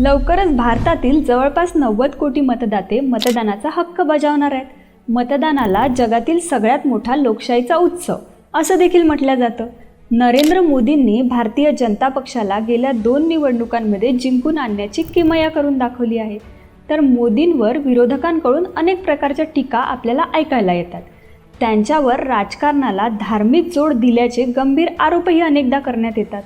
लवकरच भारतातील जवळपास नव्वद कोटी मतदाते मतदानाचा हक्क बजावणार आहेत. मतदानाला जगातील सगळ्यात मोठा लोकशाहीचा उत्सव असं देखील म्हटलं जातं. नरेंद्र मोदींनी भारतीय जनता पक्षाला गेल्या दोन निवडणुकांमध्ये जिंकून आणण्याची किमया करून दाखवली आहे. तर मोदींवर विरोधकांकडून अनेक प्रकारच्या टीका आपल्याला ऐकायला येतात. त्यांच्यावर राजकारणाला धार्मिक जोड दिल्याचे गंभीर आरोपही अनेकदा करण्यात येतात.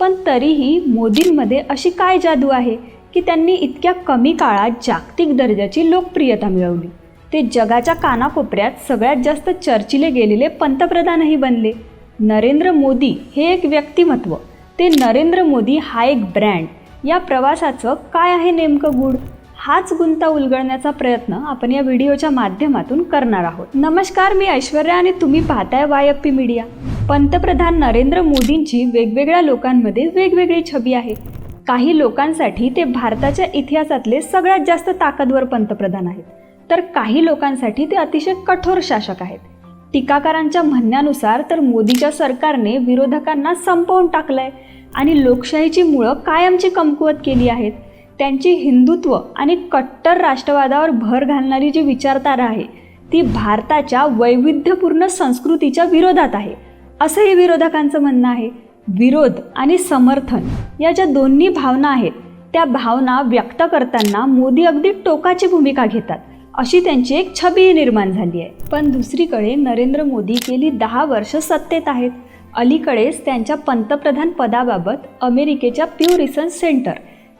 पण तरीही मोदींमध्ये अशी काय जादू आहे की त्यांनी इतक्या कमी काळात जागतिक दर्जाची लोकप्रियता मिळवली? ते जगाच्या कानाकोपऱ्यात सगळ्यात जास्त चर्चिले गेलेले पंतप्रधानही बनले. नरेंद्र मोदी हे एक व्यक्तिमत्व. ते नरेंद्र मोदी हा एक ब्रँड. या प्रवासाचं काय आहे नेमकं गुड हाच गुंता उलगडण्याचा प्रयत्न आपण या व्हिडिओच्या माध्यमातून करणार आहोत. नमस्कार मी ऐश्वर्या आणि तुम्ही पाहताय वायप्पी मीडिया. पंतप्रधान नरेंद्र मोदींची वेगवेगळ्या लोकांमध्ये वेगवेगळी छबी आहे. काही लोकांसाठी ते भारताच्या इतिहासातले सगळ्यात जास्त ताकदवर पंतप्रधान आहेत. तर काही लोकांसाठी ते अतिशय कठोर शासक आहेत. टीकाकारांच्या म्हणण्यानुसार तर मोदीच्या सरकारने विरोधकांना संपवून टाकलंय आणि लोकशाहीची मुळं कायमची कमकुवत केली आहेत. त्यांची हिंदुत्व आणि कट्टर राष्ट्रवादावर भर घालणारी जी विचारधारा आहे ती भारताच्या वैविध्यपूर्ण संस्कृतीच्या विरोधात आहे. असंही विरोधकांचं म्हणणं आहे. विरोध आणि समर्थन या ज्या दोन्ही भावना आहेत. त्या भावना व्यक्त करताना मोदी अगदी टोकाची भूमिका घेतात. अशी त्यांची एक छबी निर्माण झाली आहे. पण दुसरीकडे नरेंद्र मोदी गेली दहा वर्ष सत्तेत आहेत. अलीकडेच त्यांच्या पंतप्रधान पदाबाबत अमेरिकेच्या प्यू रिसर्च सेंटर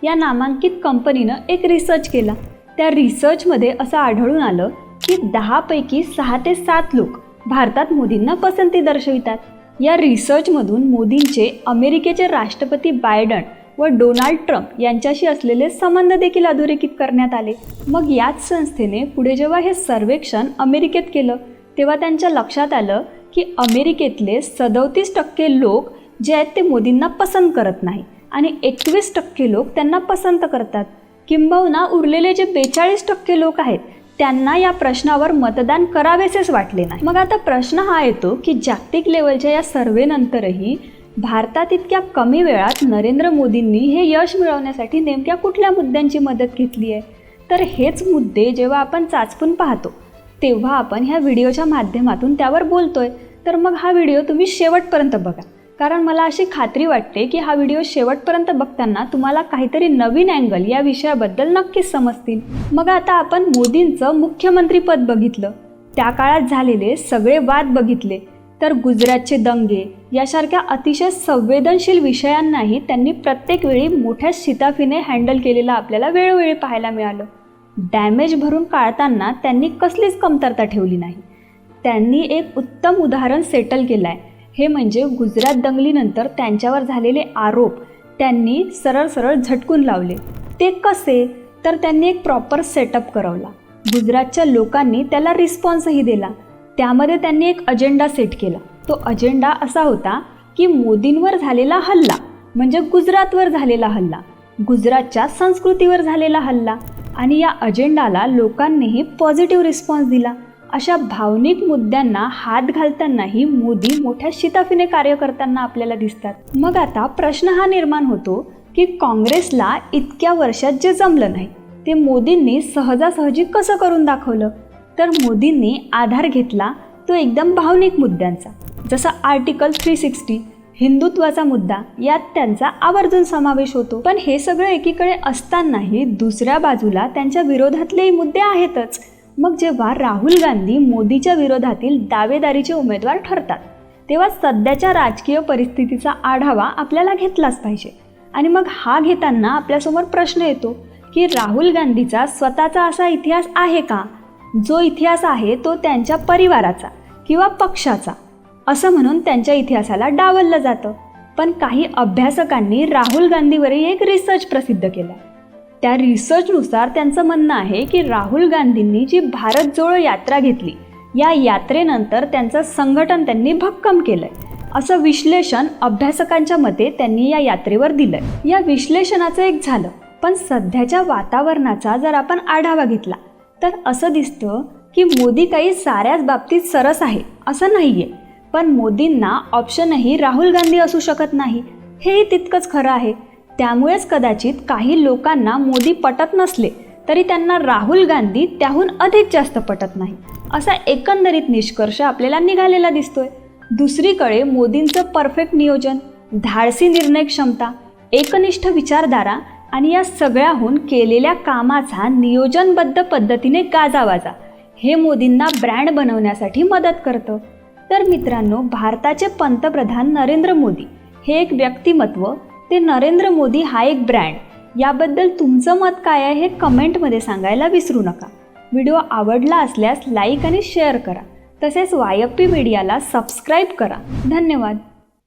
या नामांकित कंपनीनं एक रिसर्च केला. त्या रिसर्चमध्ये असं आढळून आलं की दहापैकी सहा ते सात लोक भारतात मोदींना पसंती दर्शवितात. या रिसर्चमधून मोदींचे अमेरिकेचे राष्ट्रपती बायडन व डोनाल्ड ट्रम्प यांच्याशी असलेले संबंध देखील अधोरेखित करण्यात आले. मग याच संस्थेने पुढे जेव्हा हे सर्वेक्षण अमेरिकेत केलं तेव्हा त्यांच्या लक्षात आलं की अमेरिकेतले सदोतीस टक्के लोक जे आहेत ते मोदींना पसंत करत नाही आणि एकवीस टक्के लोक त्यांना पसंत करतात. किंबहुना उरलेले जे बेचाळीस टक्के लोक आहेत त्यांना या प्रश्नावर मतदान करावेसेच वाटले नाही. मग आता प्रश्न हा येतो की जागतिक लेवलच्या या सर्वेनंतरही भारतात इतक्या कमी वेळात नरेंद्र मोदींनी हे यश मिळवण्यासाठी नेमक्या कुठल्या मुद्द्यांची मदत घेतली आहे? तर हेच मुद्दे जेव्हा आपण चाचपून पाहतो तेव्हा आपण ह्या व्हिडिओच्या माध्यमातून त्यावर बोलतोय. तर मग हा व्हिडिओ तुम्ही शेवटपर्यंत बघा. कारण मला अशी खात्री वाटते की हा व्हिडिओ शेवटपर्यंत बघताना तुम्हाला काहीतरी नवीन अँगल या विषयाबद्दल नक्कीच समजतील. मग आता आपण मोदींचं मुख्यमंत्रीपद बघितलं. त्या काळात झालेले सगळे वाद बघितले. तर गुजरातचे दंगे यासारख्या अतिशय संवेदनशील विषयांनाही त्यांनी प्रत्येक वेळी मोठ्या शिताफीने हँडल केलेलं आपल्याला वेळोवेळी पाहायला मिळालं. डॅमेज भरून काढताना त्यांनी कसलीच कमतरता ठेवली नाही. त्यांनी एक उत्तम उदाहरण सेटल केलं आहे हे म्हणजे गुजरात दंगलीनंतर त्यांच्यावर झालेले आरोप त्यांनी सरळ सरळ झटकून लावले. ते कसे? तर त्यांनी एक प्रॉपर सेटअप करवला. गुजरातच्या लोकांनी त्याला रिस्पॉन्सही दिला. त्यामध्ये त्यांनी एक अजेंडा सेट केला. तो अजेंडा असा होता की मोदींवर झालेला हल्ला म्हणजे गुजरातवर झालेला हल्ला गुजरातच्या संस्कृतीवर झालेला हल्ला आणि या अजेंडाला लोकांनीही पॉझिटिव्ह रिस्पॉन्स दिला. अशा भावनिक मुद्द्यांना हात घालतानाही मोदी मोठ्या शिताफीने कार्य करताना आपल्याला दिसतात. मग आता प्रश्न हा निर्माण होतो की काँग्रेसला इतक्या वर्षात जे जमलं नाही ते मोदींनी सहजासहजी कसं करून दाखवलं? तर मोदींनी आधार घेतला तो एकदम भावनिक मुद्द्यांचा. जसा आर्टिकल थ्री सिक्स्टी हिंदुत्वाचा मुद्दा यात त्यांचा आवर्जून समावेश होतो. पण हे सगळं एकीकडे असतानाही दुसऱ्या बाजूला त्यांच्या विरोधातलेही मुद्दे आहेतच. मग जेव्हा राहुल गांधी मोदीच्या विरोधातील दावेदारीचे उमेदवार ठरतात तेव्हा सध्याच्या राजकीय परिस्थितीचा आढावा आपल्याला घेतलाच पाहिजे. आणि मग हा घेताना आपल्यासमोर प्रश्न येतो की राहुल गांधीचा स्वतःचा असा इतिहास आहे का? जो इतिहास आहे तो त्यांच्या परिवाराचा किंवा पक्षाचा असं म्हणून त्यांच्या इतिहासाला डावललं जातं. पण काही अभ्यासकांनी राहुल गांधीवरही एक रिसर्च प्रसिद्ध केला. त्या रिसर्चनुसार त्यांचं म्हणणं आहे की राहुल गांधींनी जी भारत जोडो यात्रा घेतली या यात्रेनंतर त्यांचं संघटन त्यांनी भक्कम केलंय. असं विश्लेषण अभ्यासकांच्या मते त्यांनी या यात्रेवर दिलंय. या विश्लेषणाचं एक झालं पण सध्याच्या वातावरणाचा जर आपण आढावा घेतला तर असं दिसतं की मोदी काही साऱ्याच बाबतीत सरस आहे असं नाहीये. पण मोदींना ऑप्शनही राहुल गांधी असू शकत नाही हेही तितकंच खरं आहे. त्यामुळेच कदाचित काही लोकांना मोदी पटत नसले तरी त्यांना राहुल गांधी त्याहून अधिक जास्त पटत नाही. असा एकंदरीत निष्कर्ष आपल्याला निघालेला दिसतोय. दुसरीकडे मोदींचं परफेक्ट नियोजन धाडसी निर्णय क्षमता एकनिष्ठ विचारधारा आणि या सगळ्याहून केलेल्या कामाचा नियोजनबद्ध पद्धतीने गाजावाजा हे मोदींना ब्रँड बनवण्यासाठी मदत करतं. तर मित्रांनो भारताचे पंतप्रधान नरेंद्र मोदी हे एक व्यक्तिमत्व ते नरेंद्र मोदी हा एक ब्रँड याबद्दल तुमचं मत काय आहे हे कमेंटमध्ये सांगायला विसरू नका. व्हिडिओ आवडला असल्यास लाईक आणि शेअर करा. तसेच वायप्पी मीडियाला सबस्क्राईब करा. धन्यवाद.